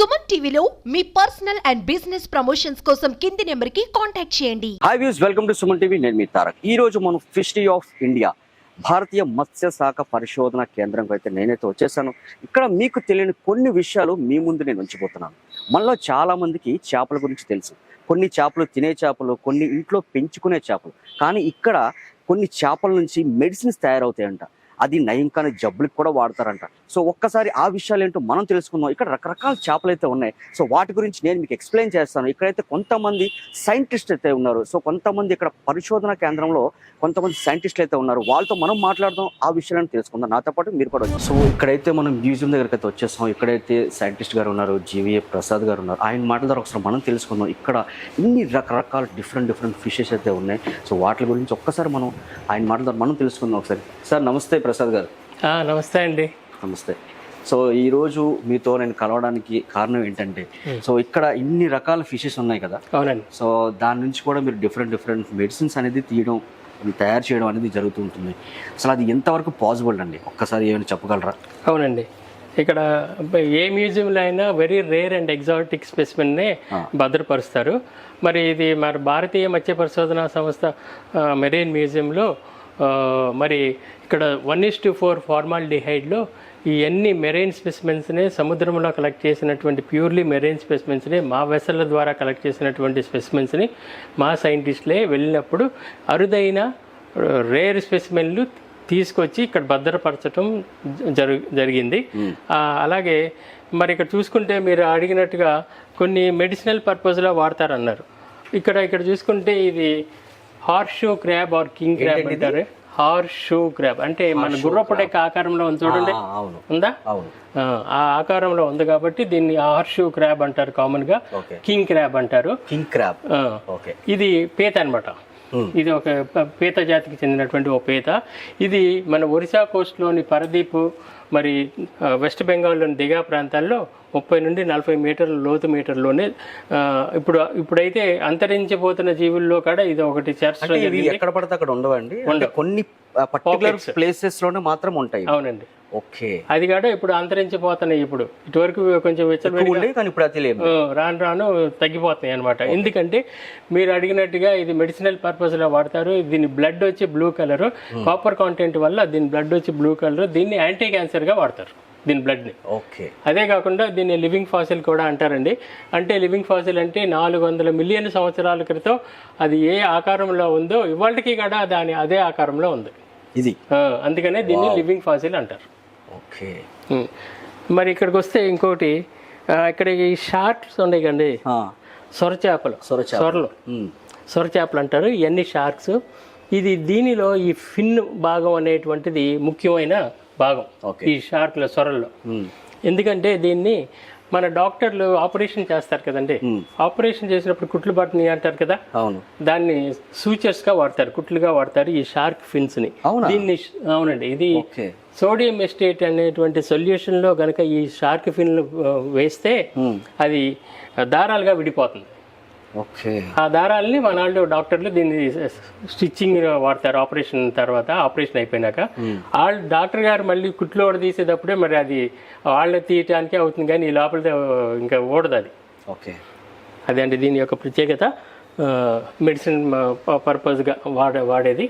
సుమన్ టీవీలో మీ personal and business promotions కోసం కింది నెంబర్కి కాంటాక్ట్ చేయండి. Hi views welcome to Suman TV నేను మీ తారక్. ఈ రోజు మనం ఫిషరీ ఆఫ్ ఇండియా భారతీయ మత్స్య శాఖ పరిశోధన కేంద్రంకి అయితే నేనైతే వచ్చేసాను. ఇక్కడ మీకు తెలియని కొన్ని విషయాలు మీ ముందు నేను ఉంచిపోతున్నాను మనలో చాలా మందికి చేపల గురించి తెలుసు. కొన్ని చేపలు తినే చేపలు కొన్ని ఇంట్లో పెంచుకునే చేపలు. కానీ ఇక్కడ కొన్ని చేపల నుంచి మెడిసిన్స్ తయారవుతాయంట. అది నయం కాని జబ్బులకు కూడా వాడతారంట. సో ఒక్కసారి ఆ విషయాలు ఏంటో మనం తెలుసుకుందాం. ఇక్కడ రకరకాల చేపలు అయితే ఉన్నాయి. సో వాటి గురించి నేను మీకు ఎక్స్ప్లెయిన్ చేస్తాను. ఇక్కడైతే కొంతమంది సైంటిస్ట్ అయితే ఉన్నారు. సో కొంతమంది ఇక్కడ పరిశోధన కేంద్రంలో కొంతమంది సైంటిస్టులు అయితే ఉన్నారు. వాళ్ళతో మనం మాట్లాడదాం ఆ విషయాలను తెలుసుకుందాం. నాతో పాటు మీరు కూడా సో ఇక్కడైతే మనం మ్యూజియం దగ్గరికి అయితే వచ్చేస్తాం. ఇక్కడైతే సైంటిస్ట్ గారు ఉన్నారు జీవీఏ ప్రసాద్ గారు ఉన్నారు. ఆయన మాటల ద్వారా ఒకసారి మనం తెలుసుకుందాం. ఇక్కడ ఇన్ని రకరకాల డిఫరెంట్ డిఫరెంట్ ఫిషెస్ అయితే ఉన్నాయి. సో వాటి గురించి ఒక్కసారి మనం ఆయన మాటల ద్వారా మనం తెలుసుకుందాం ఒకసారి. సార్ నమస్తే ప్రసాద్ గారు. నమస్తే అండి. నమస్తే. సో ఈ రోజు మీతో నేను కలవడానికి కారణం ఏంటంటే సో ఇక్కడ ఇన్ని రకాల ఫిషెస్ ఉన్నాయి కదా? అవునండి. సో దాని నుంచి కూడా మీరు డిఫరెంట్ డిఫరెంట్ మెడిసిన్స్ అనేది తీయడం తయారు చేయడం అనేది జరుగుతూ ఉంటుంది. అసలు అది ఎంతవరకు పాసిబుల్ అండి? ఒక్కసారి ఏమైనా చెప్పగలరా? అవునండి. ఇక్కడ ఏ మ్యూజియంలో అయినా వెరీ రేర్ అండ్ ఎగ్జాటిక్ స్పెసిమెన్నే భద్రపరుస్తారు. మరి ఇది మరి భారతీయ మత్స్య పరిశోధన సంస్థ మెరైన్ మ్యూజియంలో మరి ఇక్కడ వన్ ఇస్ టు ఫోర్ ఫార్మాల్ డిహైడ్లో ఈ అన్ని మెరైన్ స్పెసిమెన్స్ని సముద్రంలో కలెక్ట్ చేసినటువంటి ప్యూర్లీ మెరైన్ స్పెసిమెన్స్ని మా వెసల ద్వారా కలెక్ట్ చేసినటువంటి స్పెసిమెన్స్ని మా సైంటిస్టులే వెళ్ళినప్పుడు అరుదైన రేర్ స్పెసిమెన్లు తీసుకొచ్చి ఇక్కడ భద్రపరచడం జరు జరిగింది. ఆ, అలాగే మరి ఇక్కడ చూసుకుంటే మీరు అడిగినట్టుగా కొన్ని మెడిసినల్ పర్పస్లో వాడతారన్నారు. ఇక్కడ ఇక్కడ చూసుకుంటే ఇది horseshoe crab or king crab అంటారు. Horseshoe crab. అంటే మన గుర్రపుటెక్క ఆకారంలో ఉంది చూడండి. ఉందా? ఆ, ఆకారంలో ఉంది కాబట్టి దీన్ని హార్స్ షూ క్రాబ్ అంటారు కామన్గా. కింగ్ క్రాబ్ అంటారు. King crab. ఇది పీత అన్నమాట. ఇది ఒక పీత జాతికి చెందినటువంటి ఒక పీత. ఇది మన ఒరిస్సా కోస్ట్లోని పరదీప్ మరి వెస్ట్ బెంగాల్లోని దిగా ప్రాంతాల్లో ముప్పై నుండి నలభై మీటర్ల లోతు మీటర్లోనే ఇప్పుడు ఇప్పుడైతే అంతరించిపోతున్న జీవుల్లో కూడా ఇది ఒకటి చేర్చడం ఎక్కడ పడితే అక్కడ ఉండవండి. కొన్ని పర్టికులర్ ప్లేసెస్లోనే మాత్రం ఉంటాయి అవునండి. ఓకే. అది కూడా ఇప్పుడు అంతరించిపోతున్నాయి ఇప్పుడు. ఇటువరకు కొంచెం ఆ, రాను రాను తగ్గిపోతున్నాయి అనమాట ఎందుకంటే మీరు అడిగినట్టుగా ఇది మెడిసినల్ పర్పస్లో వాడతారు. దీని బ్లడ్ వచ్చి బ్లూ కలర్ కాపర్ కాంటెంట్ వల్ల దీని బ్లడ్ వచ్చి బ్లూ కలర్ దీన్ని యాంటీ క్యాన్సర్గా వాడతారు. దీని బ్లడ్ని. ఓకే. అదే కాకుండా దీన్ని లివింగ్ ఫాసిల్ కూడా అంటారండి. అంటే లివింగ్ ఫాసిల్ అంటే నాలుగు వందల మిలియన్ సంవత్సరాల క్రితం అది ఏ ఆకారంలో ఉందో ఇవాళకి కూడా దాని అదే ఆకారంలో ఉంది. ఇది? అందుకనే దీన్ని లివింగ్ ఫాసిల్ అంటారు. ఓకే. మరి ఇక్కడికి వస్తే ఇంకోటి ఇక్కడ ఈ షార్ట్స్ ఉన్నాయి కండి ఆ, సొర చేపలు సొరచేప. సొరలు. ఉమ్, సొర చేపలు అంటారు. ఇవన్నీ షార్క్స్ ఇది దీనిలో ఈ ఫిన్ భాగం అనేటువంటిది ముఖ్యమైన భాగం. ఈ షార్క్ల సొరల్లో. ఎందుకంటే దీన్ని మన డాక్టర్లు ఆపరేషన్ చేస్తారు కదండి. ఆపరేషన్ చేసినప్పుడు కుట్లు పట్టినాయి అంటారు కదా? అవును. దాన్ని సూచర్స్గా వాడతారు కుట్లుగా వాడతారు ఈ షార్క్ ఫిన్స్ని? దీన్ని అవునండి. ఇది సోడియం ఎస్టేట్ అనేటువంటి సొల్యూషన్లో గనక ఈ షార్క్ ఫిన్ వేస్తే అది దారాలుగా విడిపోతుంది. ఓకే. ఆ దారాలని మన వాళ్ళు డాక్టర్లు దీన్ని స్టిచ్చింగ్ వాడతారు ఆపరేషన్ తర్వాత ఆపరేషన్ అయిపోయినాక. వాళ్ళు డాక్టర్ గారు మళ్ళీ కుట్లు ఓడ తీసేటప్పుడే మరి అది వాళ్ళని తీయటానికే అవుతుంది కానీ ఈ లోపల ఇంకా ఓడదు అది. ఓకే. అదే అండి దీని యొక్క ప్రత్యేకత మెడిసిన్ పర్పస్గా వాడే వాడేది.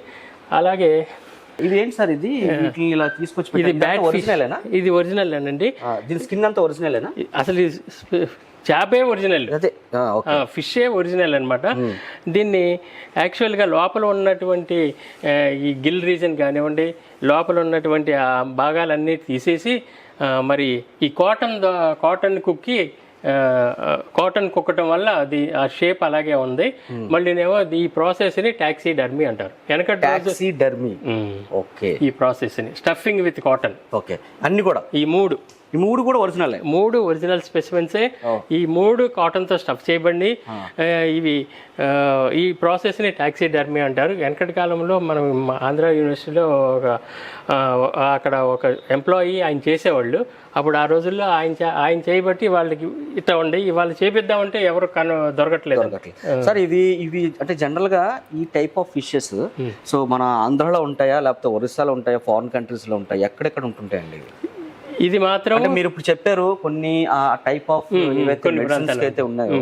అలాగే ఇది ఏంటి సార్ ఇది? ఇలా తీసుకొచ్చి ఇది బ్యాట్ ఒరిజినలేనా ఇది ఒరిజినల్ అండి దీని స్కిన్ అంతా ఒరిజినలేనా అసలు చేపే ఒరిజినల్. అదే. ఫిషే ఒరిజినల్ అనమాట దీన్ని యాక్చువల్గా లోపల ఉన్నటువంటి ఈ గిల్ రీజన్ కానివ్వండి లోపల ఉన్నటువంటి ఆ భాగాలన్నీ తీసేసి మరి ఈ కాటన్ కాటన్ కుక్కి కాటన్ కుక్కటం వల్ల అది ఆ షేప్ అలాగే ఉంది. మళ్ళీనేమో ఈ ప్రాసెస్ని టాక్సీ డర్మీ అంటారు ఉమ్, ఓకే. ఈ ప్రాసెస్ని. Stuffing with cotton. ఓకే. అన్ని కూడా? ఈ మూడు. ఈ మూడు కూడా ఒరిజినలే. మూడు ఒరిజినల్ స్పెసిమెన్సే. ఈ మూడు కాటన్తో స్టఫ్ చేయబడి ఇవి ఈ ప్రాసెస్ని టాక్సీ డర్మీ అంటారు. వెనకటి కాలంలో మనం ఆంధ్ర యూనివర్సిటీలో ఒక అక్కడ ఒక ఎంప్లాయీ ఆయన చేసేవాళ్ళు. అప్పుడు ఆ రోజుల్లో ఆయన ఆయన చేయబట్టి వాళ్ళకి ఇట్లా ఉండి ఇవాళ చేపిద్దామంటే ఎవరు కను దొరకట్లేదు. సార్ ఇది ఇవి అంటే జనరల్గా ఈ టైప్ ఆఫ్ ఫిషెస్ సో మన ఆంధ్రలో ఉంటాయా లేకపోతే ఒరిస్సాలో ఉంటాయా ఫారిన్ కంట్రీస్లో ఉంటాయా ఎక్కడెక్కడ ఉంటుంటాయండి? ఇది మాత్రం అంటే మీరు ఇప్పుడు చెప్పారు కొన్ని ఆ టైప్ ఆఫ్ మెడిసిన్స్. అయితే ఉన్నాయో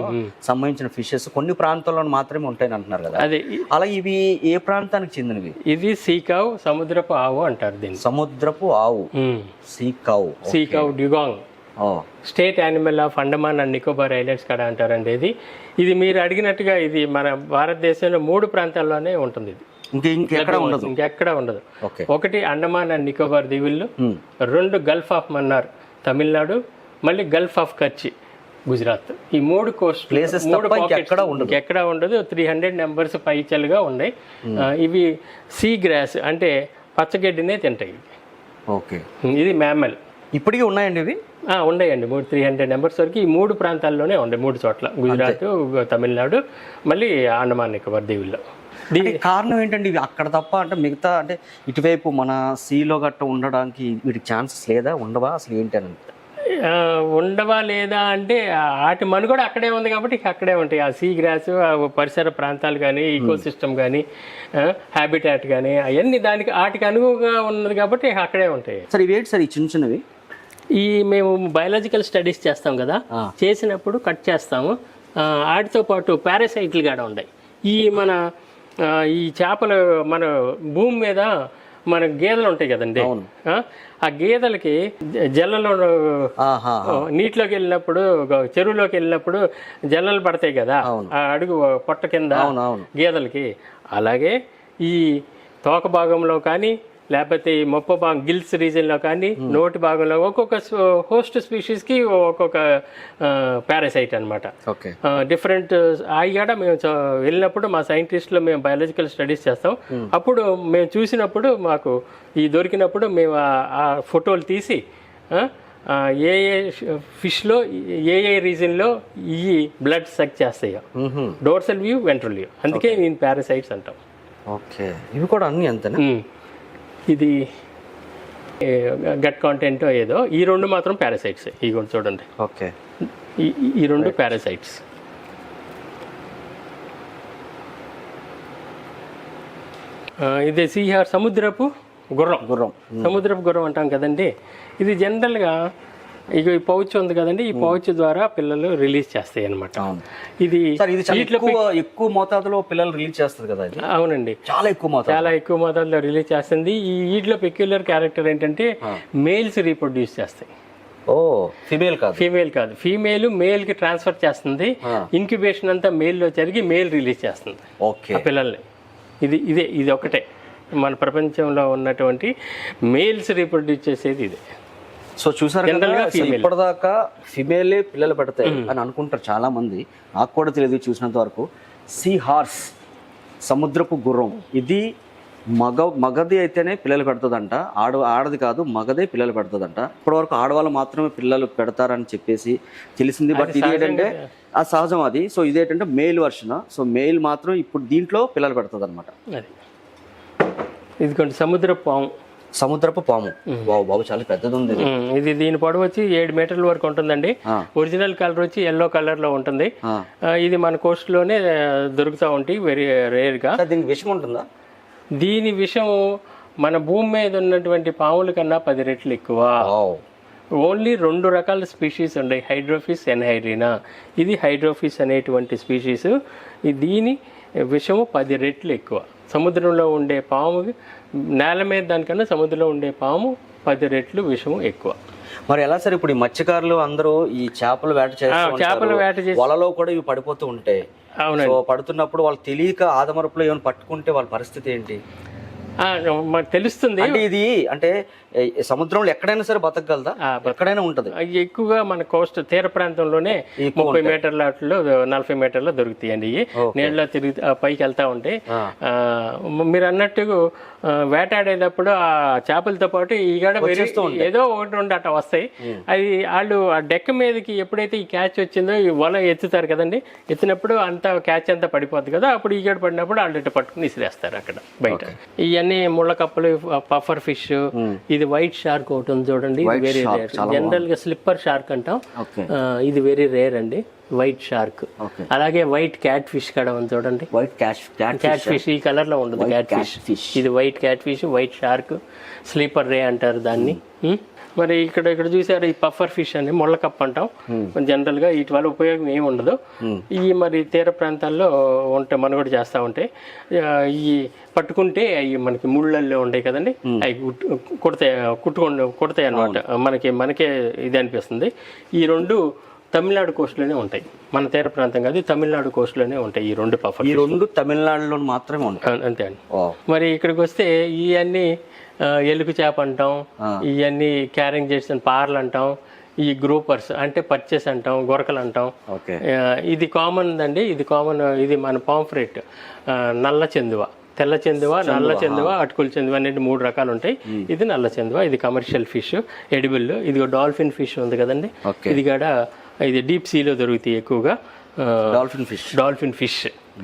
సంబంధించిన ఫిషెస్ కొన్ని ప్రాంతాల్లో మాత్రమే ఉంటాయని అంటున్నారు కదా. అదే. అలా ఇవి ఏ ప్రాంతానికి చెందినవి? ఇది సీకావ్ సముద్రపు ఆవు అంటారు దీన్ని. సముద్రపు ఆవు. Sea cow sea cow dugong. State animal of Andaman and Nicobar islands కాడ అంటారండి ఇది. ఇది మీరు అడిగినట్టుగా ఇది మన భారతదేశంలో మూడు ప్రాంతాల్లోనే ఉంటుంది ఇది. ఇంక ఇంకెక్కడ ఉండదు. ఇంకెక్కడ ఉండదు. ఒకటి అండమాన్ అండ్ నికోబార్ దీవుల్లో. రెండు గల్ఫ్ ఆఫ్ మన్నార్ తమిళనాడు మళ్ళీ గల్ఫ్ ఆఫ్ కచ్చి గుజరాత్. ఈ మూడు కోస్ట్ తప్ప ఇంకెక్కడా ఉండదు. ఎక్కడ ఉండదు. త్రీ హండ్రెడ్ నెంబర్స్ పైచలుగా ఉన్నాయి. ఇవి సీ గ్రాస్ అంటే పచ్చగడ్డినే తింటాయి. ఓకే. ఇది మ్యామల్. ఇప్పటికీ ఉన్నాయండి ఇవి? ఉన్నాయండి. మూడు త్రీ హండ్రెడ్ నెంబర్స్ వరకు ఈ మూడు ప్రాంతాల్లోనే ఉన్నాయి. మూడు చోట్ల. గుజరాత్ తమిళనాడు మళ్ళీ అండమాన్ నికోబార్ దీవుల్లో. కారణం ఏంటండి? ఇవి అక్కడ తప్ప అంటే మిగతా అంటే ఇటువైపు మన సీలో గట్ట ఉండడానికి వీటికి ఛాన్సెస్ లేదా? ఉండవా? అసలు ఏంటి అని ఆ, ఉండవా లేదా అంటే ఆ వాటి మనుగడ అక్కడే ఉంది కాబట్టి అక్కడే ఉంటాయి. ఆ సీ గ్రాస్ ఆ పరిసర ప్రాంతాలు కానీ ఈకో సిస్టమ్ కానీ హ్యాబిటాట్ కానీ అవన్నీ దానికి వాటికి అనుగుగా ఉన్నది కాబట్టి అక్కడే ఉంటాయి. సరే ఇవేంటి సార్ ఈ చిన్న చిన్నవి? ఈ మేము బయాలజికల్ స్టడీస్ చేస్తాం కదా. చేసినప్పుడు కట్ చేస్తాము. వాటితో పాటు పారాసైట్లు కూడా ఉన్నాయి ఈ మన ఈ చేపలు మన భూమి మీద మన గేదెలు ఉంటాయి కదండి. ఆ, గేదెలకి జల్లలో నీటిలోకి వెళ్ళినప్పుడు చెరువులోకి వెళ్ళినప్పుడు జల్లలు పడతాయి కదా. ఆ అడుగు పొట్ట కింద గేదెలకి. అలాగే ఈ తోక భాగంలో కానీ లేకపోతే ఈ మొప్ప భాగం గిల్స్ రీజన్లో కానీ నోటి భాగంలో ఒక్కొక్క హోస్ట్ స్పీషీస్కి ఒక్కొక్క పారాసైట్ అన్నమాట. ఓకే. డిఫరెంట్ కూడా మేము వెళ్ళినప్పుడు మా సైంటిస్టులు మేము బయాలజికల్ స్టడీస్ చేస్తాం. అప్పుడు మేము చూసినప్పుడు మాకు ఈ దొరికినప్పుడు మేము ఆ- ఫోటోలు తీసి ఏ ఏ ఫిష్లో ఏ ఏ రీజన్లో ఈ బ్లడ్ సక్ చేస్తాయో. Dorsal view ventral view. అందుకే నేను పారాసైట్స్ అంటాం. ఓకే. ఇవి కూడా అన్ని అంతేనా? మ్మ్. ఇది గట్ కాంటెంట్ ఏదో. ఈ రెండు మాత్రం పారాసైట్స్ ఈ కూడా చూడండి. ఓకే. ఈ రెండు పారాసైట్స్ ఇది సీహార్ సముద్రపు గుర్రం. గుర్రం. సముద్రపు గుర్రం అంటాం కదండి. ఇది జనరల్గా ఇక ఈ పౌచ్ ఉంది కదండి ఈ పౌచ్ ద్వారా పిల్లలు రిలీజ్ చేస్తాయి అన్నమాట. అవును. ఇది ఎక్కువ మోతాదులో పిల్లలు రిలీజ్ చేస్తారు కదా అవునండి. చాలా ఎక్కువ చాలా ఎక్కువ మోతాదులో రిలీజ్ చేస్తుంది. ఈ వీటిలో పెక్యులర్ క్యారెక్టర్ ఏంటంటే మేల్స్ రీప్రొడ్యూస్ చేస్తాయి. ఓ ఫిమేల్ కాదు. ఫీమేల్ కాదు. ఫీమేల్ మేల్కి ట్రాన్స్ఫర్ చేస్తుంది ఇంక్యుబేషన్ అంతా మేల్లో జరిగి మేల్ రిలీజ్ చేస్తుంది. ఓకే. పిల్లల్ని. ఇది ఇదే ఇది ఒకటే. మన ప్రపంచంలో ఉన్నటువంటి మేల్స్ రీప్రొడ్యూస్ చేసేది ఇదే. సో చూసారు. ఇప్పటిదాకా ఫిమేలే పిల్లలు పెడతాయి అని అనుకుంటారు చాలా మంది నాకు కూడా తెలియదు చూసినంత వరకు. సీ హార్స్ సముద్రపు గుర్రం. ఇది మగ మగది అయితేనే పిల్లలు పెడుతుందంట. ఆడ ఆడది కాదు మగదే పిల్లలు పెడుతుందంట. ఇప్పటివరకు ఆడవాళ్ళు మాత్రమే పిల్లలు పెడతారని చెప్పేసి తెలిసింది. బట్ ఇది ఏంటంటే ఆ సహజం అది. సో ఇదేంటంటే మేల్ వర్షన్ సో మేల్ మాత్రం ఇప్పుడు దీంట్లో పిల్లలు పెడుతుంది అనమాట ఇదిగోండి సముద్ర పాము. సముద్రపు పాము. బాబు బాబు చాలా పెద్దది ఉంది ఇది. దీని పొడవు వచ్చి ఏడు మీటర్ల వరకు ఉంటుందండి. ఒరిజినల్ కలర్ వచ్చి ఎల్లో కలర్లో ఉంటుంది ఇది మన కోస్ట్లోనే దొరుకుతూ ఉంటాయి వెరీ రేర్గా సార్ దీనికి విషయం ఉంటుందా? దీని విషయం మన భూమి మీద ఉన్నటువంటి పాముల కన్నా పది రెట్లు ఎక్కువ. ఓన్లీ రెండు రకాల స్పీషీస్ ఉన్నాయి. హైడ్రోఫిస్ ఎన్హైడ్రీనా. ఇది హైడ్రోఫిస్ అనేటువంటి స్పీషీస్. దీని విషము పది రెట్లు ఎక్కువ. సముద్రంలో ఉండే పాము నేల మీద దానికన్నా సముద్రంలో ఉండే పాము పది రెట్లు విషము ఎక్కువ. మరి ఎలా సార్ ఇప్పుడు ఈ మత్స్యకారులు అందరూ ఈ చేపలు వేట చేస్తూ ఉంటారు. చేపలు వేట చేసి- వలలో కూడా ఇవి పడిపోతూ ఉంటాయి అవునండి. సో పడుతున్నప్పుడు వాళ్ళు తెలియక ఆదమరపులో ఏమైనా పట్టుకుంటే వాళ్ళ పరిస్థితి ఏంటి? తెలుస్తుంది. అంటే ఇది అంటే సముద్రంలో ఎక్కడైనా సరే బతకగలదా? ఎక్కడైనా ఉంటది. ఎక్కువగా మన కోస్ట్ తీర ప్రాంతంలోనే ముప్పై మీటర్ల అట్లో నలభై మీటర్ల దొరుకుతాయండి ఇవి. నీళ్ళలో తిరిగి పైకి వెళ్తా. ఆ, మీరు అన్నట్టు వేటాడేటప్పుడు ఆ చేపలతో పాటు ఈ గడ ఏదో ఒకటి రెండు అట్లా వస్తాయి. అది వాళ్ళు ఆ డెక్క మీదకి ఎప్పుడైతే ఈ క్యాచ్ వచ్చిందో ఈ వల ఎత్తుతారు కదండి ఎత్తినప్పుడు అంతా క్యాచ్ అంతా పడిపోద్ది కదా అప్పుడు ఈ గడ పడినప్పుడు వాళ్ళు ఇట్లా పట్టుకుని ఇసిరేస్తారు అక్కడ బయట. ఇవన్నీ ముళ్ళ కప్పలు పఫర్ ఫిష్ ఇది వైట్ షార్క్ ఒకటి ఉంది చూడండి ఇది వెరీ రేర్ జనరల్గా స్లిప్పర్ షార్క్ అంటాం. ఇది వెరీ రేర్ అండి వైట్ షార్క్ అలాగే వైట్ క్యాట్ ఫిష్ కూడా ఉంది చూడండి. వైట్ క్యాట్ క్యాట్ ఫిష్ ఈ కలర్లో ఉండదు క్యాట్ ఫిష్. ఇది white catfish white shark sleeper ray అంటారు దాన్ని. మరి ఇక్కడ ఇక్కడ చూసారు ఈ పఫర్ ఫిష్ అని ముళ్ళ కప్ప అంటాం. జనరల్గా వీటి వల్ల ఉపయోగం ఏమి ఉండదు. ఈ మరి తీర ప్రాంతాల్లో ఉంటాయి మనుగడ చేస్తూ ఉంటాయి ఈ పట్టుకుంటే అవి మనకి ముళ్ళల్లో ఉంటాయి కదండి. అవి కుడతాయి కుట్టుకుంటూ కుడతాయి అనమాట మనకి మనకే ఇది అనిపిస్తుంది. ఈ రెండు తమిళనాడు కోస్ట్లోనే ఉంటాయి. మన తీర ప్రాంతం కాదు తమిళనాడు కోస్ట్లోనే ఉంటాయి ఈ రెండు పఫర్ ఈ రెండు తమిళనాడులో మాత్రమే ఉంటాయి. అంతే అండి. మరి ఇక్కడికి వస్తే ఇవన్నీ ఎలుగు చేప అంటాం ఇవన్నీ క్యారింగ్ చేసిన పార్లు అంటాం ఈ గ్రూపర్స్ అంటే పర్చేస్ అంటాం గొరకలు అంటాం. ఇది కామన్ అండి ఇది కామన్ ఇది మన పాంఫ్రెట్ నల్ల చెందువ తెల్ల చెందువ నల్ల చెందువ అటుకుల చెందువ అనేది మూడు రకాలు ఉంటాయి. ఇది నల్ల చెందువ ఇది కమర్షియల్ ఫిష్ ఎడిబుల్ ఇది డాల్ఫిన్ ఫిష్ ఉంది కదండి. ఇది కూడా ఇది డీప్ సీలో దొరుకుతాయి ఎక్కువగా. Dolphin fish dolphin fish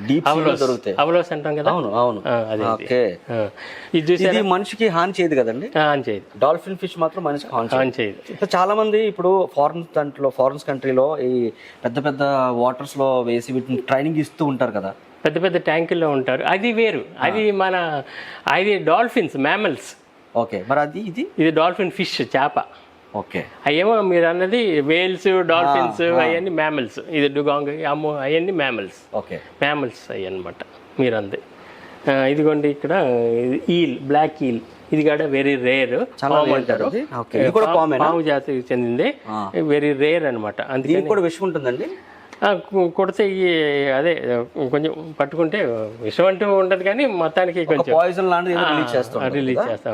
deep సీలో దొరుకుతాయి. అవలోస్ అంటాం కదా? అవును అవును. ఇది. ఓకే. ఆ, ఇది చూసి ఇది మనిషికి హాని చేయదు కదండి? ఆన్ చేయదు. డాల్ఫిన్ ఫిష్ మాత్రం మనిషికి హాని చేయదు. చాలా మంది ఇప్పుడు ఫారెన్ కంట్రీలో ఫారెన్స్ కంట్రీలో ఈ పెద్ద పెద్ద వాటర్స్లో వేసి వీటిని ట్రైనింగ్ ఇస్తూ ఉంటారు కదా? పెద్ద పెద్ద ట్యాంకుల్లో ఉంటారు. అది వేరు. అది మన అది డాల్ఫిన్స్ మ్యామల్స్ ఓకే. మరి అది ఇది? ఇది డాల్ఫిన్ ఫిష్ చేప. ఓకే. అయ్యేమో మీరు అన్నది వేల్స్ డాల్ఫిన్స్ అవన్నీ మ్యామల్స్. ఇది డుగాంగ్ అమ్మో అవన్నీ మ్యామల్స్. ఓకే. మ్యామల్స్ అయ్యి అనమాట మీరు అంది ఇదిగోండి ఇక్కడ ఈల్ బ్లాక్ ఈల్. ఇది కూడా వెరీ రేర్? పాము జాతికి చెందింది. వెరీ రేర్ అనమాట అందుకే కూడా విషయం ఉంటుందండి? కొడితే ఈ అదే కొంచెం పట్టుకుంటే విషం అంటూ ఉండదు కానీ మొత్తానికి కొంచెం పాయిజన్ లాంటిది రిలీజ్ చేస్తాం రిలీజ్ చేస్తా.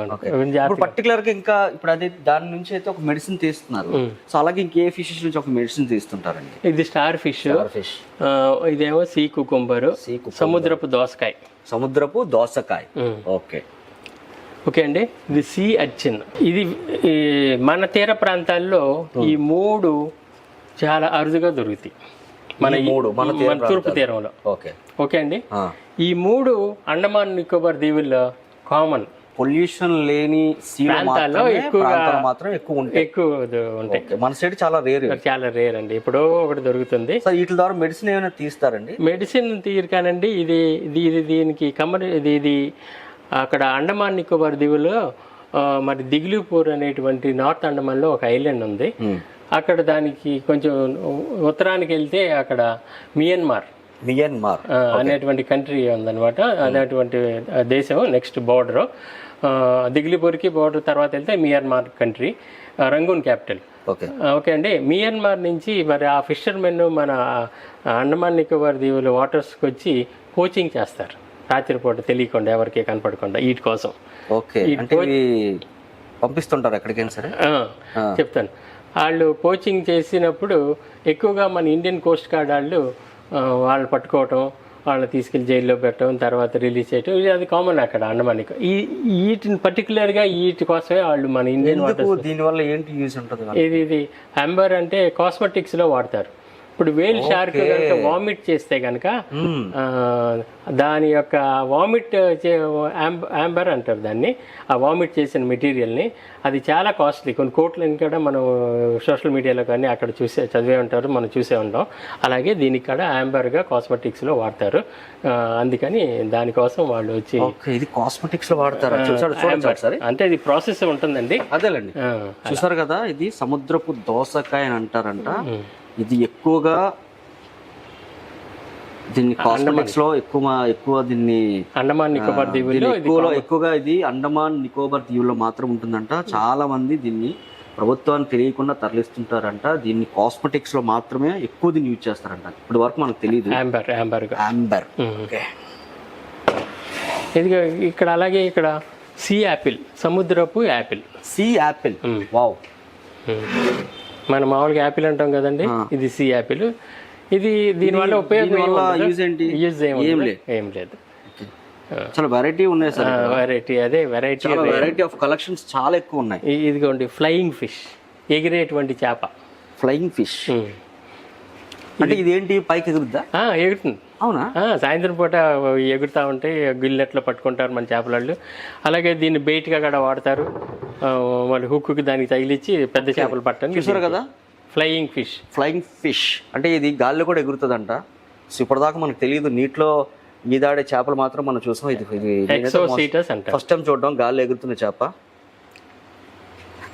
పర్టికులర్గా ఇంకా ఇప్పుడు అదే దాని నుంచి అయితే ఒక మెడిసిన్ తీస్తున్నారు. సో అలాగే ఇంకే ఫిషెస్ నుంచి ఒక మెడిసిన్ తీస్తుంటారండి. ఇది స్టార్ ఫిష్ ఫిష్ ఇదేమో సీ కుకుంబరు. సముద్రపు దోసకాయ. సముద్రపు దోసకాయ. ఓకే. ఓకే అండి ఇది సీ అర్చిన్. ఇది ఈ మన తీర ప్రాంతాల్లో ఈ మూడు చాలా అరుదుగా దొరుకుతాయి. మన మూడు మన తీర మన తూర్పు తీరంలో. ఓకే. ఓకే అండి? ఈ మూడు అండమాన్ నికోబార్ దీవుల్లో కామన్. పొల్యూషన్ లేని ప్రాంతాల్లో ఎక్కువగా- ప్రాంతాలు మాత్రం ఎక్కువ ఉంటాయి. ఎక్కువ ఉంటాయి. మన సైడ్ చాలా రేర్ చాలా రేర్ అండి. ఎప్పుడో ఒకటి దొరుకుతుంది. సో వీటి ద్వారా మెడిసిన్ ఏమైనా తీస్తారండి? మెడిసిన్ తీరు కానండి ఇది ఇది ఇది దీనికి కమర్ ఇది ఇది అక్కడ అండమాన్ నికోబార్ దీవులో మరి దిగులుపూర్ అనేటువంటి నార్త్ అండమాన్లో ఒక ఐలాండ్ ఉంది. అక్కడ దానికి కొంచెం ఉత్తరానికి వెళ్తే అక్కడ మియన్మార్. మియన్మార్. అనేటువంటి కంట్రీ ఉందన్నమాట. అనేటువంటి దేశం నెక్స్ట్ బార్డర్. దిగ్లిపూర్కి బార్డర్ తర్వాత వెళ్తే Myanmar country Rangoon capital. Okay. Okay అండి. మియన్మార్ నుంచి మరి ఆ ఫిషర్మెన్ మన అండమాన్ నికోబార్ దీవుల వాటర్స్కి వచ్చి కోచింగ్ చేస్తారు. రాత్రిపూట తెలియకుండా ఎవరికి కనపడకుండా వీటి కోసం. ఓకే. అంటే పంపిస్తుంటారు ఎక్కడికైనా సరే? చెప్తాను. వాళ్ళు కోచింగ్ చేసినప్పుడు ఎక్కువగా మన ఇండియన్ కోస్ట్ గార్డ్ వాళ్ళు ఆ, వాళ్ళని పట్టుకోవటం వాళ్ళని తీసుకెళ్ళి జైల్లో పెట్టడం తర్వాత రిలీజ్ చేయటం ఇది అది కామన్ అక్కడ అండమానికి. ఈ వీటిని పర్టికులర్గా వీటి కోసమే వాళ్ళు మన ఇండియన్ దీనివల్ల ఏంటి యూజ్ ఉంటుంది ఇది ఇది అంబర్ అంటే కాస్మెటిక్స్లో వాడతారు. ఇప్పుడు వేల్ షార్క్ కనుక వామిట్ చేస్తే కనుక దాని యొక్క వామిట్ అంబర్ అంటారు దాన్ని. ఆ వామిట్ చేసిన మెటీరియల్ని అది చాలా కాస్ట్లీ కొన్ని కోట్లని కూడా మనం సోషల్ మీడియాలో కానీ అక్కడ చూసే చదివే ఉంటారు మనం చూసే ఉంటాం. అలాగే దీనికి కూడా అంబర్గా కాస్మెటిక్స్లో వాడతారు. అందుకని దానికోసం వాళ్ళు వచ్చి ఇది కాస్మెటిక్స్లో వాడతారా? అంటే ఇది ప్రాసెస్ ఉంటుందండి. అదేలేండి. చూసారు కదా ఇది సముద్రపు దోసకాయ అని అంటారంట. ఇది ఎక్కువగా దీన్ని కాస్మెటిక్స్లో ఎక్కువ ఎక్కువ దీన్ని అండమాన్ నికోబార్ దీవుల్లో ఎక్కువలో ఎక్కువగా ఇది అండమాన్ నికోబార్ దీవుల్లో మాత్రం ఉంటుందంట. చాలా మంది దీన్ని ప్రభుత్వాన్ని తెలియకుండా తరలిస్తుంటారంట. దీన్ని కాస్మెటిక్స్లో మాత్రమే ఎక్కువ దీన్ని యూజ్ చేస్తారంట. ఇప్పటి వరకు మనకు తెలియదు ఇది ఇక్కడ అలాగే ఇక్కడ సీ యాపిల్ సముద్రపు యాపిల్. Sea apple. వావ్. మనం మామూలుగా యాపిల్ అంటాం కదండి. ఇది సీ యాపిల్. ఇది దీనివల్ల ఉపయోగం ఏంటి? యూజ్ ఏం. లేదు. చాలా వెరైటీ ఉన్నాయి సార్ వెరైటీ అదే వెరైటీ వెరైటీ ఆఫ్ కలెక్షన్స్ చాలా ఎక్కువ ఉన్నాయి. ఇదిగోండి ఫ్లయింగ్ ఫిష్ ఎగిరేటువంటి చేప. ఫ్లయింగ్ ఫిష్ అంటే ఇదేంటి? పైకి ఎగురుద్దా? ఎగురుతుంది. అవునా? సాయంత్రం పూట ఎగురుతూ ఉంటాయి గిల్లెట్లో పట్టుకుంటారు మన చేపలాళ్ళు. అలాగే దీన్ని బయటగా కూడా వాడతారు. ఆ, మళ్ళీ హుక్కి దానికి తగిలిచ్చి పెద్ద చేపలు పట్టడానికి చూసారు కదా? Flying fish. Flying fish. అంటే ఇది గాల్లో కూడా ఎగురుతుందంట. సో ఇప్పటిదాకా మనకు తెలియదు. నీటిలో ఈదాడే చేపలు మాత్రం మనం చూసాం. ఇది ఫస్ట్ టైం చూడడం. గాల్లో ఎగురుతున్న చేప.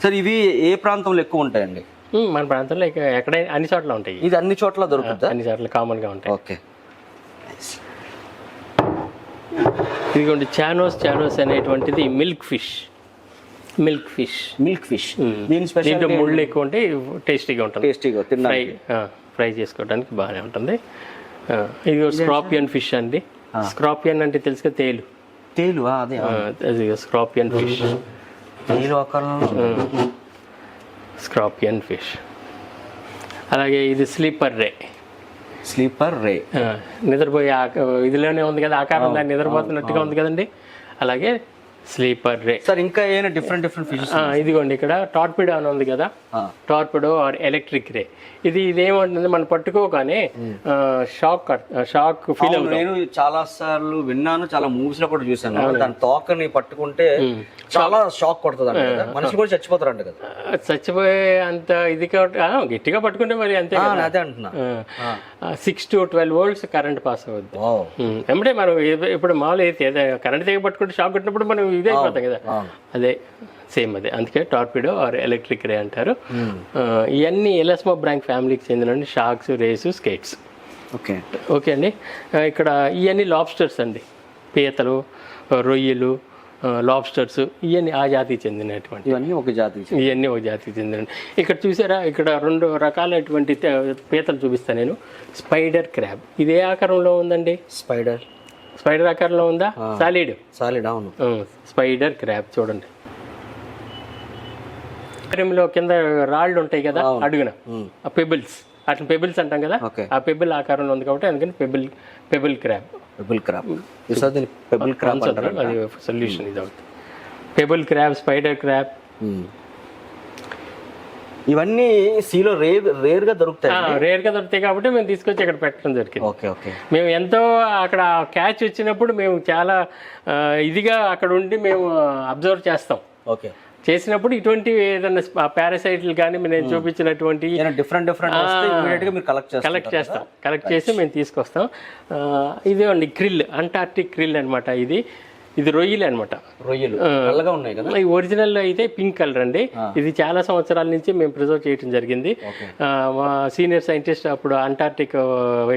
సార్ ఇవి ఏ ప్రాంతంలో ఎక్కువ ఉంటాయండి? మన ప్రాంతంలో ఇక ఎక్కడైనా అన్ని చోట్ల ఉంటాయి. ఇది అన్ని చోట్ల దొరుకుతుందా? అన్ని చోట్ల కామన్గా ఉంటాయి. ఓకే. ఇదిగోండి చానోస్ చానోస్ అనేటువంటిది milkfish. Milkfish. Milkfish. దీని స్పెషల్ దీంట్లో ముళ్ళు ఎక్కువ ఉంటే టేస్టీగా ఉంటుంది. టేస్టీగా ఫ్రై ఫ్రై చేసుకోవడానికి బాగానే ఉంటుంది. ఇది స్క్రాపియన్ ఫిష్ అండి. స్క్రాపియన్ అంటే తెలుసు కదా తేలు తేలు అదే. Scorpion fish. తేలు ఆకారంలో స్క్రాపియన్ ఫిష్. అలాగే ఇది స్లీపర్ రే. స్లీపర్ రే. నిద్రపోయే ఇదిలోనే ఉంది కదా ఆకారం దాన్ని నిద్రపోతున్నట్టుగా ఉంది కదండి. అలాగే స్లీపర్ రే. సార్ ఇంకా ఏమైనా డిఫరెంట్ డిఫరెంట్ ఫిషెస్ ఆ, ఇదిగోండి ఇక్కడ టార్పిడో అని ఉంది కదా. Torpedo or electric ray. ఇది ఇదేమంటుంది మనం పట్టుకోగానే షాక్ షాక్ ఫీల్ నేను చాలా సార్లు విన్నాను చాలా మూవీస్లో కూడా చూసాను దాని తోకని పట్టుకుంటే చాలా షాక్ కొడుతుంది అంట మనిషి కూడా చచ్చిపోతారంట కదా. చచ్చిపోయే అంత ఇది గట్టిగా పట్టుకుంటే మరి అంతే అదే అంటున్నా. Six to twelve volts current pass అవుద్ది. వెంబడే మనం ఇప్పు- ఇప్పుడు మామూలు అయితే కరెంట్ తెగ పట్టుకుంటే షాక్ కొట్టినప్పుడు మనం ఇదే అయిపోతాం కదా. అదే సేమ్ అదే. అందుకే టార్పిడో ఆర్ ఎలక్ట్రిక్ రే అంటారు. ఆ, ఇవన్నీ ఎలస్మో బ్రాంక్ ఫ్యామిలీకి చెందిన sharks rays skates. Okay. Okay అండి. ఇక్కడ ఇవన్నీ లాబ్స్టర్స్ అండి. పీతలు రొయ్యలు లాబ్స్టర్స్ ఇవన్నీ ఆ జాతికి చెందినటువంటి. ఇవన్నీ ఒక జాతి ఇవన్నీ ఒక జాతికి చెందిన ఇక్కడ చూసారా? ఇక్కడ రెండు రకాలైనటువంటి పీతలు చూపిస్తాను నేను. Spider crab. ఇది ఏ ఆకారంలో ఉందండి? స్పైడర్. స్పైడర్ ఆకారంలో ఉందా? సాలిడ్. సాలిడ్ అవును. స్పైడర్ క్రాబ్ చూడండి. లో కింద రాళ్ళు ఉంటాయి కదా అడుగున. ఆ పెబుల్స్. అట్లా పెబుల్స్ అంటాం కదా. ఆ పెబుల్ ఆకారంలో ఉంది కాబట్టి అందుకని pebble pebble crab pebble crab. Pebble crab అది సొల్యూషన్ ఇది అవుతుంది పెబుల్ క్రాబ్ స్పైడర్ క్రాబ్ ఇవన్నీ సీలో రేర్ రేర్గా దొరుకుతాయి రేర్గా దొరుకుతాయి కాబట్టి మేము తీసుకొచ్చి ఇక్కడ పెట్టడం జరిగింది. Okay okay. మేము ఎంతో అక్కడ క్యాచ్ వచ్చినప్పుడు మేము చాలా ఇదిగా అక్కడ ఉండి మేము అబ్జర్వ్ చేస్తాం. ఓకే. చేసినప్పుడు ఇటువంటి ఏదైనా పారాసైట్లు కానీ నేను చూపించినటువంటి డిఫరెంట్ డిఫరెంట్ కలెక్ట్ చేస్తాం. కలెక్ట్ చేసి మేము తీసుకొస్తాం. ఇదే అండి క్రిల్ అంటార్టిక్ క్రిల్ అన్నమాట ఇది. ఇది రొయ్యలు అనమాట రొయ్యలు. నల్లగా ఉన్నాయి కదా? ఈ ఒరిజినల్ అయితే పింక్ కలర్ అండి. ఇది చాలా సంవత్సరాల నుంచి మేము ప్రిజర్వ్ చేయడం జరిగింది. మా సీనియర్ సైంటిస్ట్ అప్పుడు అంటార్టిక్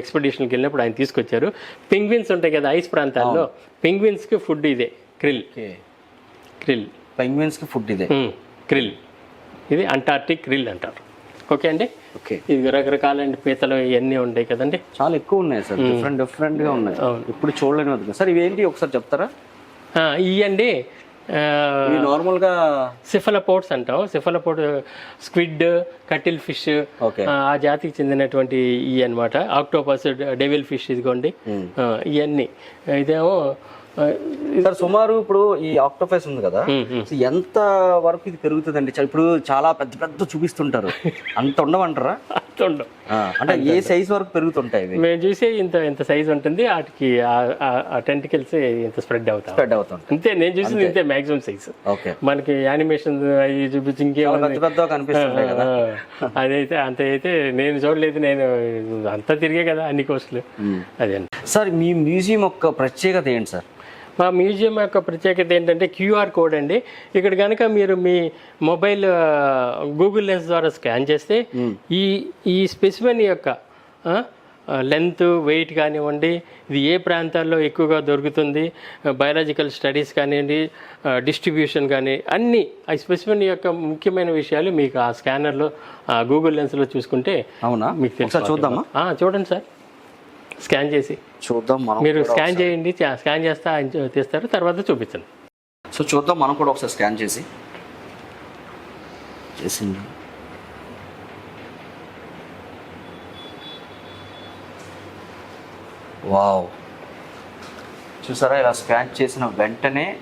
ఎక్స్పెడిషన్కి వెళ్ళినప్పుడు ఆయన తీసుకొచ్చారు. పెంగ్విన్స్ ఉంటాయి కదా ఐస్ ప్రాంతాల్లో. పెంగ్విన్స్కి ఫుడ్ ఇదే క్రిల్ క్రిల్ పెంగ్విన్స్కి ఫుడ్ ఇదే. క్రిల్ ఇది అంటార్టిక్ క్రిల్ అంటారు. ఓకే అండి? ఓకే. ఇది రకరకాలైన పీతలు ఇవన్నీ ఉంటాయి కదండి. చాలా ఎక్కువ ఉన్నాయి సార్. డిఫరెంట్ డిఫరెంట్గా ఉన్నాయి. ఇప్పుడు చూడలేని సార్ ఇవేంటి? ఒకసారి చెప్తారా? ఆ, ఇవండి ఆ, ఇవి నార్మల్గా సిఫలపోట్స్ అంటాం సిఫలపోట్ స్క్విడ్ కటిల్ ఫిష్ ఆ జాతికి చెందినటువంటి ఇవి అన్నమాట. ఆక్టోపస్ డెవిల్ ఫిష్ ఇదిగోండి. ఇవన్నీ ఇదేమో సార్ సుమారు ఇప్పుడు ఈ ఆక్టోపస్ ఉంది కదా ఎంత వరకు ఇది పెరుగుతుందండి? ఇప్పుడు చాలా పెద్ద పెద్ద చూపిస్తుంటారు. అంత ఉండమంటారా అంత ఉండవు. అంటే ఏ సైజ్ వరకు పెరుగుతుంటాయి మేము చూసే ఇంత ఇంత సైజ్ ఉంటుంది. వాటికి ఆ టెంటికల్స్ ఇంత స్ప్రెడ్ అవుతాం స్ప్రెడ్ అవుతుంటాయి. అంతే నేను చూసింది ఇంతే మాక్సిమం సైజ్. ఓకే. మనకి యానిమేషన్ అవి చూపించి పెద్దగా కనిపిస్తుంటాయి కదా. అదైతే అంత అయితే నేను చూడలేదు. నేను అంతా తిరిగే కదా అన్ని కోర్సులు అదే సార్ మీ మ్యూజియం యొక్క ప్రత్యేకత ఏంటి సార్? మా మ్యూజియం యొక్క ప్రత్యేకత ఏంటంటే క్యూఆర్ కోడ్ అండి. ఇక్కడ కనుక మీరు మీ మొబైల్ గూగుల్ లెన్స్ ద్వారా స్కాన్ చేస్తే ఈ ఈ స్పెసిమెన్ యొక్క లెంత్ వెయిట్ కానివ్వండి ఇది ఏ ప్రాంతాల్లో ఎక్కువగా దొరుకుతుంది బయాలజికల్ స్టడీస్ కానివ్వండి డిస్ట్రిబ్యూషన్ కానీ అన్ని ఆ స్పెసిమెన్ యొక్క ముఖ్యమైన విషయాలు మీకు ఆ స్కానర్లో గూగుల్ లెన్స్లో చూసుకుంటే అవునా? మీకు చూద్దామా? చూడండి సార్. స్కాన్ చేసి. చూద్దాం మనం మీరు స్కాన్ చేయండి స్కాన్ చేస్తా ఆయన తీస్తారు తర్వాత చూపించండి. సో చూద్దాం మనం కూడా ఒకసారి స్కాన్ చేసి. చేసింది. వావ్. చూసారా ఇలా స్కాన్ చేసిన వెంటనే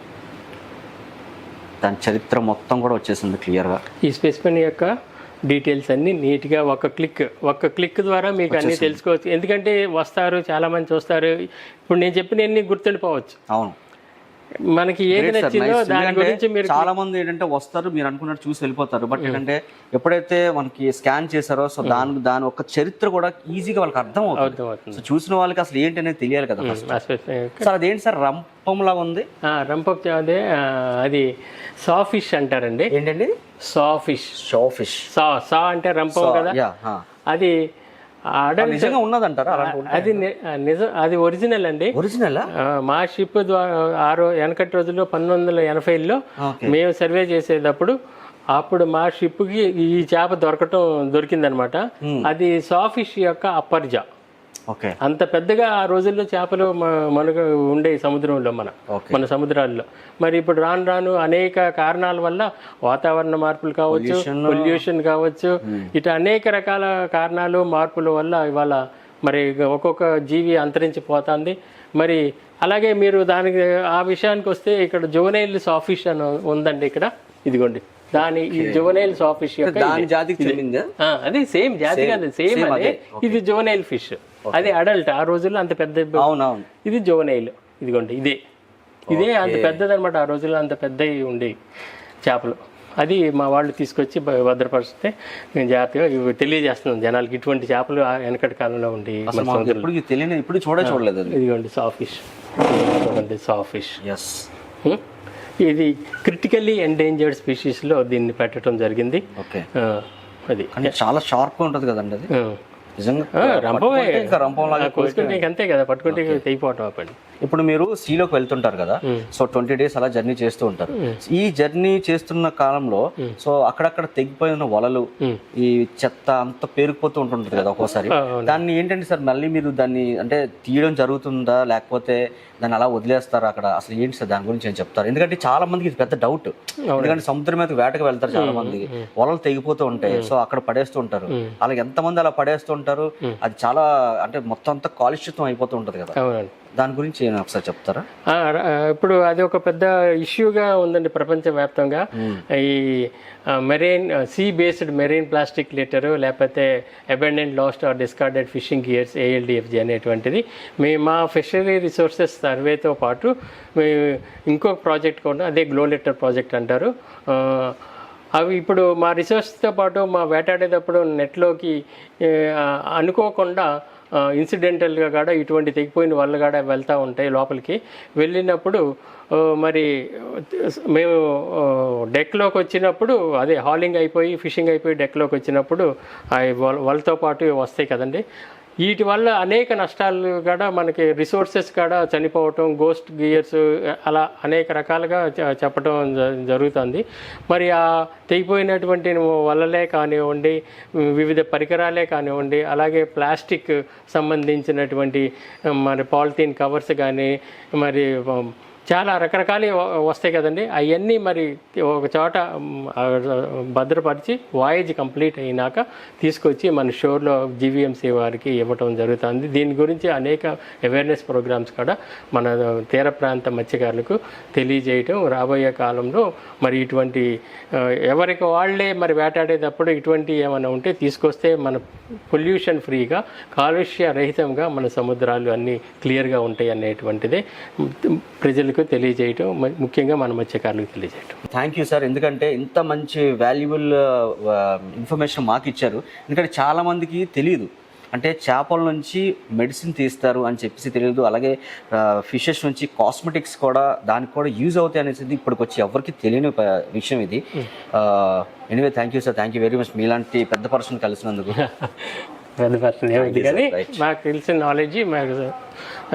దాని చరిత్ర మొత్తం కూడా వచ్చేసింది క్లియర్గా. ఈ స్పెసిఫిన్ యొక్క డీటెయిల్స్ అన్ని నీట్గా ఒక క్లిక్ ఒక క్లిక్ ద్వారా మీకు అన్ని తెలుసుకోవచ్చు. ఎందుకంటే వస్తారు చాలా మంది చూస్తారు. ఇప్పుడు నేను చెప్పిన అన్ని గుర్తుండిపోవచ్చు. అవును. మనకి ఏది నచ్చిందో. దాని గురించి మీరు చాలా మంది ఏంటంటే వస్తారు మీరు అనుకున్నట్టు చూసి వెళ్ళిపోతారు. బట్ ఏంటంటే ఎప్పుడైతే మనకి స్కాన్ చేశారో సో దాని దాని ఒక చరిత్ర కూడా ఈజీగా వాళ్ళకి అర్థం అవుతుంది సో చూసిన వాళ్ళకి అసలు ఏంటి అనేది తెలియాలి కదా అసలు- సార్ అదేంటి సార్ రంపం లాగా ఉంది చా- అదే అది సా ఫిష్ అంటారండి. ఏంటండి? Sawfish sawfish saw saw అంటే రంపం కదా. అది నిజంగా ఉన్నదంటారా? అది నిజం అది ఒరిజినల్ అండి. ఒరిజినల్ మా షిప్ ద్వారా ఆరో వెనకటి రోజుల్లో పంతొమ్మిది వందల ఎనభైలో మేము సర్వే చేసేటప్పుడు అప్పుడు మా షిప్కి ఈ చేప దొరకటం దొరికిందనమాట. అది సాఫిష్ యొక్క అప్పర్జా అంత పెద్దగా ఆ రోజుల్లో చేపలు మనకు ఉండే సముద్రంలో మన మన సముద్రాల్లో. మరి ఇప్పుడు రాను రాను అనేక కారణాల వల్ల వాతావరణ మార్పులు కావచ్చు. పొల్యూషన్ కావచ్చు ఇటు అనేక రకాల కారణాలు మార్పుల వల్ల ఇవాళ మరి ఒక్కొక్క జీవి అంతరించిపోతుంది. మరి అలాగే మీరు దానికి ఆ విషయానికి వస్తే ఇక్కడ జువనైల్ సాఫిష్ అని ఉందండి ఇక్కడ. ఇదిగోండి. దాని ఈ జువనైల్ సాఫిష్ యొక్క అదే సేమ్ జాతి కాదు సేమ్ అదే. ఇది జువనైల్ ఫిష్. అది అడల్ట్ ఆ రోజుల్లో అంత పెద్ద అవునవును. ఇది జోనైల్ ఇదిగోండి ఇదే. ఇదే అంత పెద్దదన్నమాట ఆ రోజుల్లో అంత పెద్దవి ఉండేవి చేపలు. అది మా వాళ్ళు తీసుకొచ్చి భద్రపరిస్తే నేను జాగ్రత్తగా ఇవి తెలియజేస్తున్నాను జనాలకి ఇటువంటి చేపలు వెనకటి కాలంలో ఉండి తెలియని ఇప్పుడు చూడే చూడలేదు ఇదిగోండి సాఫిష్. చూడండి సాఫిష్. ఎస్ ఇది క్రిటికల్లీ ఎండేంజర్డ్ స్పీషీస్లో దీన్ని పెట్టడం జరిగింది. ఓకే. అది. చాలా షార్ప్గా ఉంటది కదండి అది. నిజంగా రంపమే ఇంకా రంపం లాగా కోసుకుంటే అంతే కదా పట్టుకుంటే తెగిపోవటం అప్పండి ఇప్పుడు మీరు సీలోకి వెళ్తుంటారు కదా సో ట్వంటీ డేస్ అలా జర్నీ చేస్తూ ఉంటారు. ఈ జర్నీ చేస్తున్న కాలంలో సో అక్కడక్కడ తెగిపోయిన వలలు ఈ చెత్త అంత పేరుకుపోతూ ఉంటుంటది కదా ఒక్కోసారి. దాన్ని ఏంటంటే సార్ మళ్ళీ మీరు దాన్ని అంటే తీయడం జరుగుతుందా లేకపోతే దాన్ని అలా వదిలేస్తారా అక్కడ? అసలు ఏంటి సార్ దాని గురించి ఏం చెప్తారు? ఎందుకంటే చాలా మందికి ఇది పెద్ద డౌట్. ఎందుకంటే సముద్రం మీద వేటకు వెళ్తారు చాలా మంది. వలలు తెగిపోతూ ఉంటాయి. సో అక్కడ పడేస్తూ ఉంటారు. అలా ఎంతమంది అలా పడేస్తూ ఉంటారు అది చాలా అంటే మొత్తం అంతా కాలుష్యత్వం అయిపోతూ ఉంటది కదా. దాని గురించి ఒకసారి చెప్తారా? ఇప్పుడు అది ఒక పెద్ద ఇష్యూగా ఉందండి ప్రపంచవ్యాప్తంగా. ఈ marine sea based marine plastic litter లేకపోతే abandoned lost or discarded fishing gears ALDFG అనేటువంటిది. మేము మా ఫిషరీ రిసోర్సెస్ సర్వేతో పాటు ఇంకొక ప్రాజెక్ట్ కూడా అదే గ్లో లెటర్ ప్రాజెక్ట్ అంటారు. అవి ఇప్పుడు మా రిసోర్స్తో పాటు మా వేటాడేటప్పుడు నెట్లోకి అనుకోకుండా ఇన్సిడెంటల్గా కూడా ఇటువంటి తెగిపోయిన వాళ్ళు కూడా వెళ్తూ ఉంటాయి లోపలికి వెళ్ళినప్పుడు మరి మేము డెక్లోకి వచ్చినప్పుడు అదే హాలింగ్ అయిపోయి ఫిషింగ్ అయిపోయి డెక్లోకి వచ్చినప్పుడు ఆ వలతో పాటు వస్తాయి కదండి. వీటి వల్ల అనేక నష్టాలు కూడా మనకి రిసోర్సెస్ కూడా చనిపోవటం గోస్ట్ గియర్స్ అలా అనేక రకాలుగా చెప్పడం జ- జరుగుతుంది. మరి ఆ తెగిపోయినటువంటి వలలే కానివ్వండి వివిధ పరికరాలే కానివ్వండి అలాగే ప్లాస్టిక్ సంబంధించినటువంటి మరి పాలిథీన్ కవర్స్ కానీ మరి చాలా రకరకాలు వస్తాయి కదండి. అవన్నీ మరి ఒక చోట భద్రపరిచి వాయేజ్ కంప్లీట్ అయినాక తీసుకొచ్చి మన షోర్లో జీవీఎంసీ వారికి ఇవ్వటం జరుగుతుంది. దీని గురించి అనేక అవేర్నెస్ ప్రోగ్రామ్స్ కూడా మన తీర ప్రాంత మత్స్యకారులకు తెలియజేయటం రాబోయే కాలంలో మరి ఇటువంటి ఎవరికి వాళ్ళే మరి వేటాడేటప్పుడు ఇటువంటి ఏమైనా ఉంటే తీసుకొస్తే మన పొల్యూషన్ ఫ్రీగా కాలుష్య రహితంగా మన సముద్రాలు అన్నీ క్లియర్గా ఉంటాయి అనేటువంటిదే ప్రజలకు తెలియజేయటం మ- ముఖ్యంగా మన మత్స్యకారులకు తెలియజేయటం. థ్యాంక్ యూ సార్ ఎందుకంటే ఇంత మంచి వాల్యుబుల్ ఇన్ఫర్మేషన్ మాకు ఇచ్చారు ఎందుకంటే చాలా మందికి తెలియదు అంటే చేపల నుంచి మెడిసిన్ తీస్తారు అని చెప్పేసి తెలియదు అలాగే ఫిషెస్ నుంచి కాస్మెటిక్స్ కూడా దానికి కూడా యూజ్ అవుతాయి అనేసి ఇప్పటికి వచ్చి ఎవరికి తెలియని విషయం ఇది. Anyway thank you sir thank you very much మీలాంటి పెద్ద పర్సన్ కలిసినందుకు. పెద్ద పర్సన్. కానీ. మాకు తెలిసిన నాలెడ్జ్ మాకు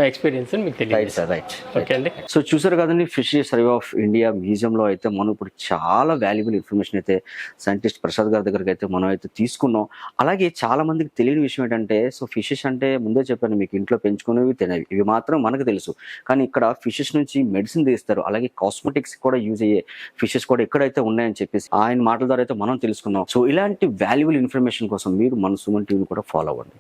ఎక్స్పీరియన్స్ మీకు రైట్ తెలియదు సార్ రైట్ ఓకే అండి? సో చూసారు కదండి ఫిష్ సర్వే ఆఫ్ ఇండియా మ్యూజియంలో అయితే మనం ఇప్పుడు చాలా వాల్యుబుల్ ఇన్ఫర్మేషన్ అయితే సైంటిస్ట్ ప్రసాద్ గారి దగ్గరికి అయితే మనం అయితే తీసుకున్నాం. అలాగే చాలా మందికి తెలియని విషయం ఏంటంటే సో ఫిషెస్ అంటే ముందే చెప్పాను మీకు ఇంట్లో పెంచుకునేవి తినేవి. ఇవి మాత్రం మనకు తెలుసు. కానీ ఇక్కడ ఫిషెస్ నుంచి మెడిసిన్ తీస్తారు. అలాగే కాస్మెటిక్స్ కూడా యూజ్ అయ్యే ఫిషెస్ కూడా ఎక్కడైతే ఉన్నాయని చెప్పేసి ఆయన మాటల ద్వారా అయితే మనం తెలుసుకున్నాం. సో ఇలాంటి వాల్యుబుల్ ఇన్ఫర్మేషన్ కోసం మీరు మన సుమన్ టీవీని కూడా ఫాలో అవ్వండి.